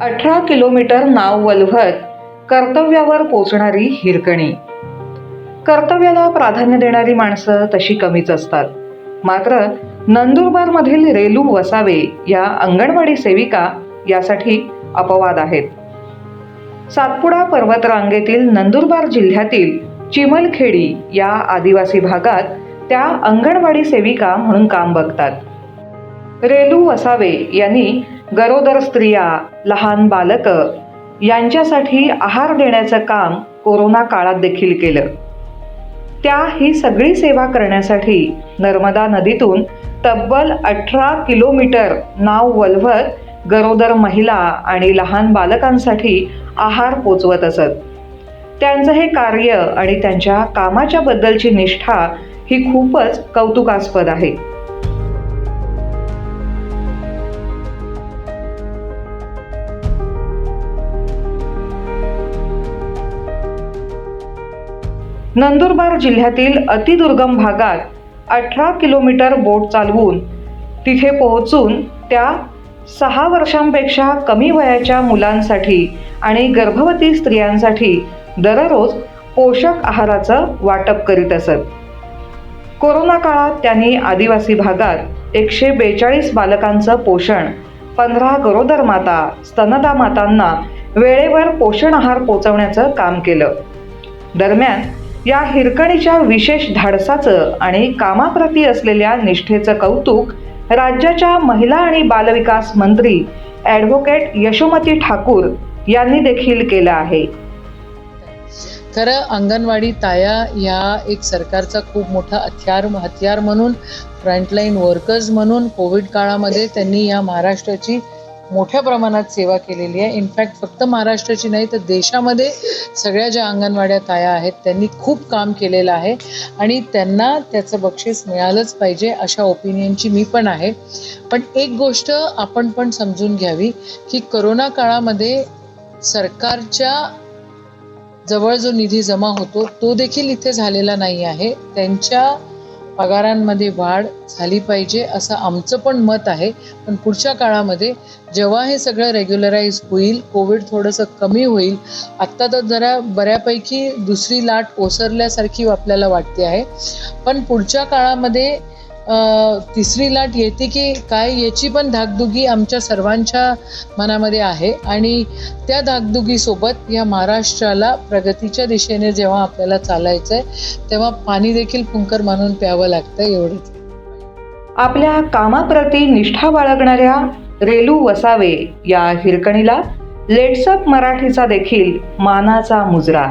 अठरा किलोमीटर नाव वलवत कर्तव्यावर पोचणारी हिरकणी. कर्तव्याला प्राधान्य देणारी माणसं तशी कमीच असतात. मात्र नंदुरबारमधील रेलू वसावे या अंगणवाडी सेविका यासाठी अपवाद आहेत. सातपुडा पर्वतरांगेतील नंदुरबार जिल्ह्यातील चिमलखेडी या आदिवासी भागात त्या अंगणवाडी सेविका म्हणून काम बघतात. रेलू वसावे यांनी गरोदर स्त्रिया लहान बालक यांच्यासाठी आहार देण्याचं काम कोरोना काळात देखील केलं. त्या ही सगळी सेवा करण्यासाठी नर्मदा नदीतून तब्बल अठरा किलोमीटर नाव वलवत गरोदर महिला आणि लहान बालकांसाठी आहार पोचवत असत. त्यांचं हे कार्य आणि त्यांच्या कामाच्या बद्दलची निष्ठा ही खूपच कौतुकास्पद आहे. नंदुरबार जिल्ह्यातील अतिदुर्गम भागात अठरा किलोमीटर बोट चालवून तिथे पोहोचून त्या सहा वर्षांपेक्षा कमी वयाच्या मुलांसाठी आणि गर्भवती स्त्रियांसाठी दररोज पोषक आहाराचं वाटप करीत असत. कोरोना काळात त्यांनी आदिवासी भागात एकशे बेचाळीस बालकांचं पोषण पंधरा गरोदर माता स्तनदा मातांना वेळेवर पोषण आहार पोचवण्याचं काम केलं. दरम्यान या हिरकणीच्या विशेष धाडसाचं आणि कामाप्रती असलेल्या निष्ठेचं कौतुक राज्याच्या महिला आणि बालविकास मंत्री ॲडव्होकेट यशोमती ठाकूर यांनी देखील केलं आहे. खरं अंगणवाडी ताया या एक सरकारचा खूप मोठा हत्यार हत्यार म्हणून फ्रंटलाईन वर्कर्स म्हणून कोविड काळामध्ये त्यांनी या महाराष्ट्राची मोठ्या प्रमाणात सेवा केलेली आहे. इनफॅक्ट फक्त महाराष्ट्राची नाही तर देशामध्ये सगळ्या ज्या अंगणवाड्या ताया आहेत त्यांनी खूप काम केलेलं आहे. आणि त्यांना त्याचं बक्षीस मिळालंच पाहिजे अशा ओपिनियनची मी पण आहे. पण एक गोष्ट आपण पण समजून घ्यावी की करोना काळामध्ये सरकारच्या जवळ जो निधी जमा होतो तो देखील इथे झालेला नाही आहे. त्यांच्या पगारांमध्ये वाढ झाली पाहिजे असं आमचं पण मत आहे. पण पुढच्या काळामध्ये जेव्हा हे सगळं रेग्युलराईज होईल कोविड थोडंसं कमी होईल आत्ता तर जरा बऱ्यापैकी दुसरी लाट ओसरल्यासारखी आपल्याला वाटते आहे. पण पुढच्या काळामध्ये तिसरी लाट येते की काय याची पण धाकधुगी आमच्या सर्वांच्या मनामध्ये आहे. आणि त्या धाकधुगीसोबत या महाराष्ट्राला प्रगतीच्या दिशेने जेव्हा आपल्याला चालायचं आहे तेव्हा पाणी देखील फुंकर मानून प्यावं लागतं एवढंच. आपल्या कामाप्रती निष्ठा बाळगणाऱ्या रेलू वसावे या हिरकणीला लेट्सअप मराठीचा देखील मानाचा मुजरा.